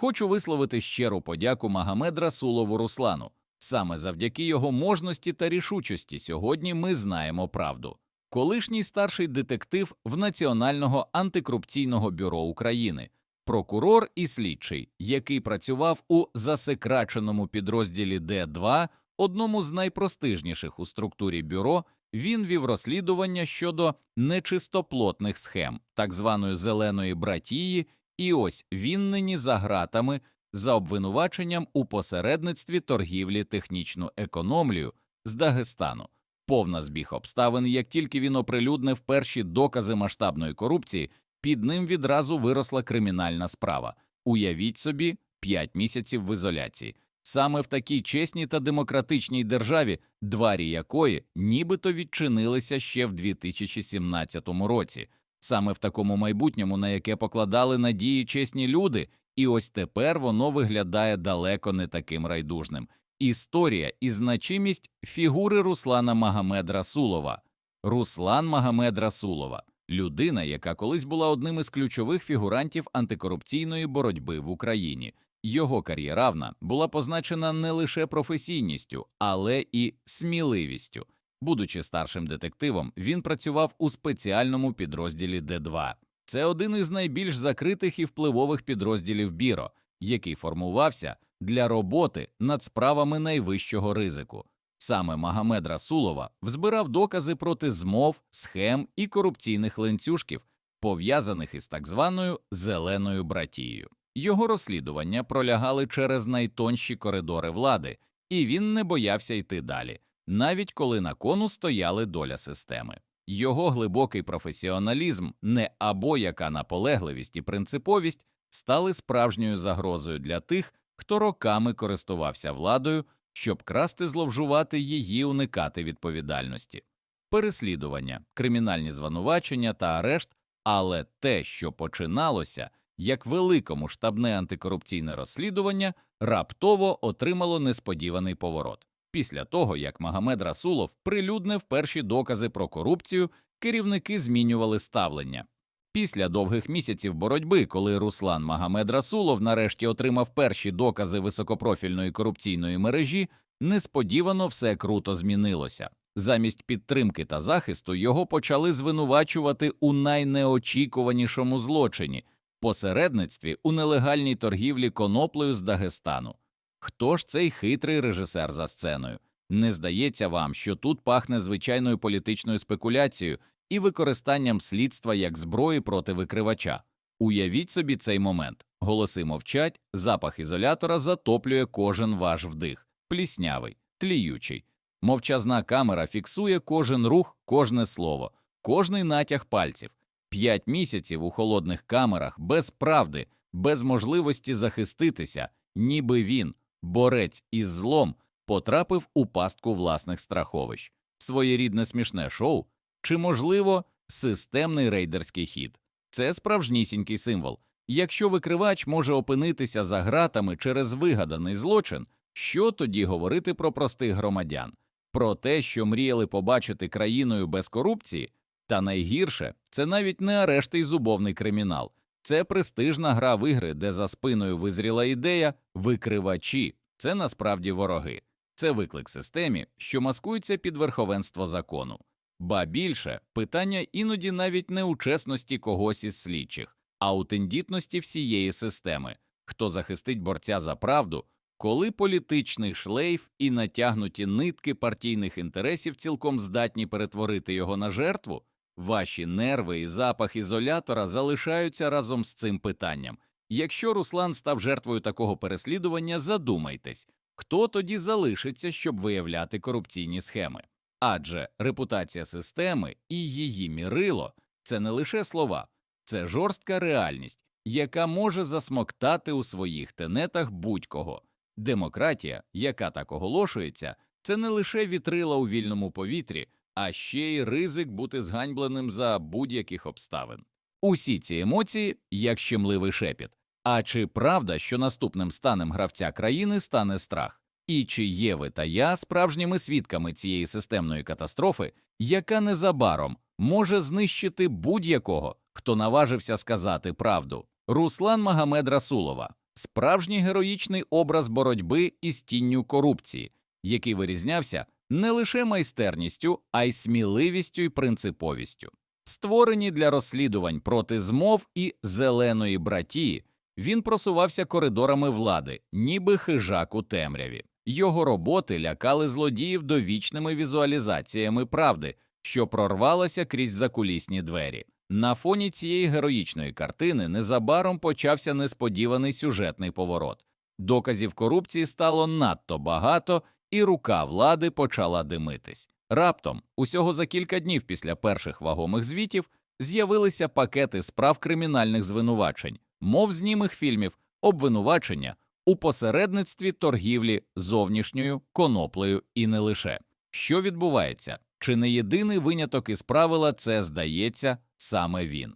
Хочу висловити щиру подяку Магомед Расулову Руслану. Саме завдяки його можності та рішучості сьогодні ми знаємо правду. Колишній старший детектив в Національного антикорупційного бюро України, прокурор і слідчий, який працював у засекраченому підрозділі Д2, одному з найпростижніших у структурі бюро, він вів розслідування щодо нечистоплотних схем, так званої зеленої братії, і ось він нині за ґратами за обвинуваченням у посередництві торгівлі технічну економлію з Дагестану. Повна збіг обставин, як тільки він оприлюднив перші докази масштабної корупції, під ним відразу виросла кримінальна справа. Уявіть собі, 5 місяців в ізоляції. Саме в такій чесній та демократичній державі, двері якої нібито відчинилися ще в 2017 році, саме в такому майбутньому, на яке покладали надії чесні люди, і ось тепер воно виглядає далеко не таким райдужним. Історія і значимість фігури Руслана Магомед Расулова. Руслан Магомед Расулова людина, яка колись була одним із ключових фігурантів антикорупційної боротьби в Україні. Його кар'єравна була позначена не лише професійністю, але і сміливістю. Будучи старшим детективом, він працював у спеціальному підрозділі Д2. Це один із найбільш закритих і впливових підрозділів Біро, який формувався для роботи над справами найвищого ризику. Саме Магомед Расулова взбирав докази проти змов, схем і корупційних ланцюжків, пов'язаних із так званою зеленою братією. Його розслідування пролягали через найтонші коридори влади, і він не боявся йти далі, навіть коли на кону стояли доля системи. Його глибокий професіоналізм, не або яка наполегливість і принциповість стали справжньою загрозою для тих, хто роками користувався владою, щоб красти, зловжувати її, уникати відповідальності, переслідування, кримінальні звинувачення та арешт, але те, що починалося як великомасштабне антикорупційне розслідування, раптово отримало несподіваний поворот. Після того, як Магомед Расулов прилюднив перші докази про корупцію, керівники змінювали ставлення. Після довгих місяців боротьби, коли Руслан Магомед Расулов нарешті отримав перші докази високопрофільної корупційної мережі, несподівано все круто змінилося. Замість підтримки та захисту його почали звинувачувати у найнеочікуванішому злочині посередництві у нелегальній торгівлі коноплею з Дагестану. Хто ж цей хитрий режисер за сценою? Не здається вам, що тут пахне звичайною політичною спекуляцією і використанням слідства як зброї проти викривача. Уявіть собі цей момент. Голоси мовчать, запах ізолятора затоплює кожен ваш вдих, пліснявий, тліючий. Мовчазна камера фіксує кожен рух, кожне слово, кожний натяг пальців. П'ять місяців у холодних камерах без правди, без можливості захиститися, ніби він, борець із злом, потрапив у пастку власних страховищ, своєрідне смішне шоу чи, можливо, системний рейдерський хід. Це справжнісінький символ. Якщо викривач може опинитися за ґратами через вигаданий злочин, що тоді говорити про простих громадян, про те, що мріяли побачити країною без корупції, та найгірше це навіть не арешт і зубовний кримінал, це престижна гра в ігри, де за спиною визріла ідея викривачі, це насправді вороги, це виклик системі, що маскується під верховенство закону. Ба більше питання іноді навіть не у чесності когось із слідчих, а у тендітності всієї системи, хто захистить борця за правду, коли політичний шлейф і натягнуті нитки партійних інтересів цілком здатні перетворити його на жертву, ваші нерви і запах ізолятора залишаються разом з цим питанням. Якщо Руслан став жертвою такого переслідування, задумайтесь, хто тоді залишиться, щоб виявляти корупційні схеми. Адже репутація системи і її мірило це не лише слова, це жорстка реальність, яка може засмоктати у своїх тенетах будь-кого. Демократія, яка так оголошується, це не лише вітрила у вільному повітрі, а ще й ризик бути зганьбленим за будь-яких обставин. Усі ці емоції як щемливий шепіт. А чи правда, що наступним станем гравця країни стане страх? І чи є ви та я справжніми свідками цієї системної катастрофи, яка незабаром може знищити будь-якого, хто наважився сказати правду? Руслан Магомед Расулова, справжній героїчний образ боротьби із тінню корупції, який вирізнявся не лише майстерністю, а й сміливістю і принциповістю. Створені для розслідувань проти змов і зеленої братії, він просувався коридорами влади, ніби хижак у темряві. Його роботи лякали злодіїв довічними візуалізаціями правди, що прорвалася крізь закулісні двері. На фоні цієї героїчної картини незабаром почався несподіваний сюжетний поворот. Доказів корупції стало надто багато, і рука влади почала димитись. Раптом, усього за кілька днів після перших вагомих звітів, з'явилися пакети справ кримінальних звинувачень, мов з німих фільмів, обвинувачення у посередництві торгівлі зовнішньою коноплею і не лише. Що відбувається? Чи не єдиний виняток із правила це, здається, саме він?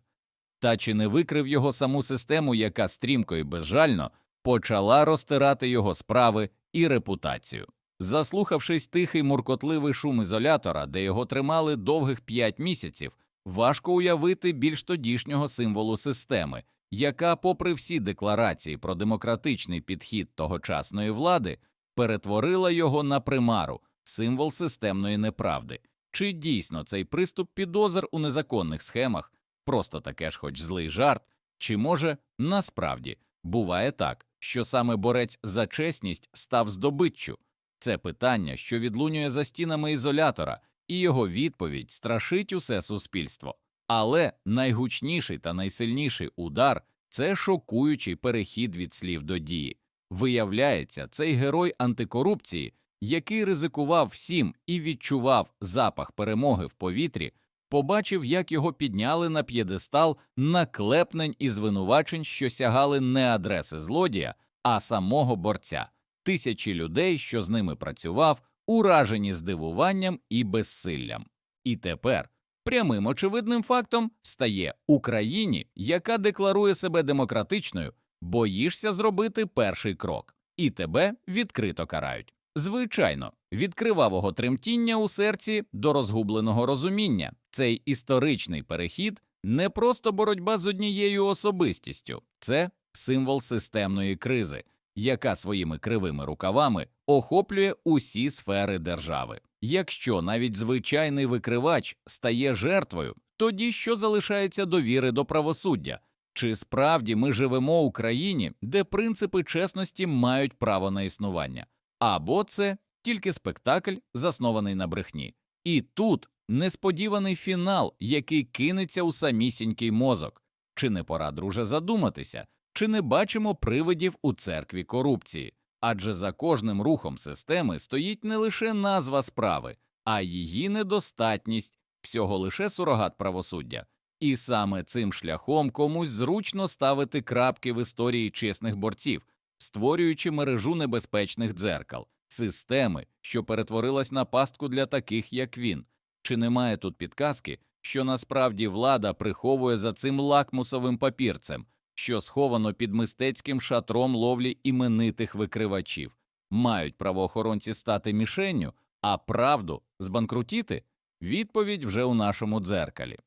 Та чи не викрив його саму систему, яка стрімко і безжально почала розтирати його справи і репутацію? Заслухавшись тихий муркотливий шум ізолятора, де його тримали довгих п'ять місяців, важко уявити більш тодішнього символу системи, яка, попри всі декларації про демократичний підхід тогочасної влади, перетворила його на примару, символ системної неправди. Чи дійсно цей приступ підозр у незаконних схемах просто таке ж, хоч злий жарт, чи може насправді буває так, що саме борець за чесність став здобиччю? Це питання, що відлунює за стінами ізолятора, і його відповідь страшить усе суспільство. Але найгучніший та найсильніший удар це шокуючий перехід від слів до дії. Виявляється, цей герой антикорупції, який ризикував всім і відчував запах перемоги в повітрі, побачив, як його підняли на п'єдестал наклепнень і звинувачень, що сягали не адреси злодія, а самого борця. Тисячі людей, що з ними працював, уражені здивуванням і безсиллям. І тепер прямим очевидним фактом стає Україні, яка декларує себе демократичною, боїшся зробити перший крок, і тебе відкрито карають. Звичайно, від кривавого тремтіння у серці до розгубленого розуміння цей історичний перехід не просто боротьба з однією особистістю, це символ системної кризи, яка своїми кривими рукавами охоплює усі сфери держави. Якщо навіть звичайний викривач стає жертвою, тоді що залишається довіри до правосуддя? Чи справді ми живемо у країні, де принципи чесності мають право на існування? Або це тільки спектакль, заснований на брехні. І тут несподіваний фінал, який кинеться у самісінький мозок. Чи не пора, друже, задуматися, чи не бачимо привидів у церкві корупції? Адже за кожним рухом системи стоїть не лише назва справи, а її недостатність, всього лише сурогат правосуддя. І саме цим шляхом комусь зручно ставити крапки в історії чесних борців, створюючи мережу небезпечних дзеркал, системи, що перетворилась на пастку для таких, як він. Чи немає тут підказки, що насправді влада приховує за цим лакмусовим папірцем, що сховано під мистецьким шатром ловлі іменитих викривачів? Мають правоохоронці стати мішенню, а правду збанкрутіти? Відповідь вже у нашому дзеркалі.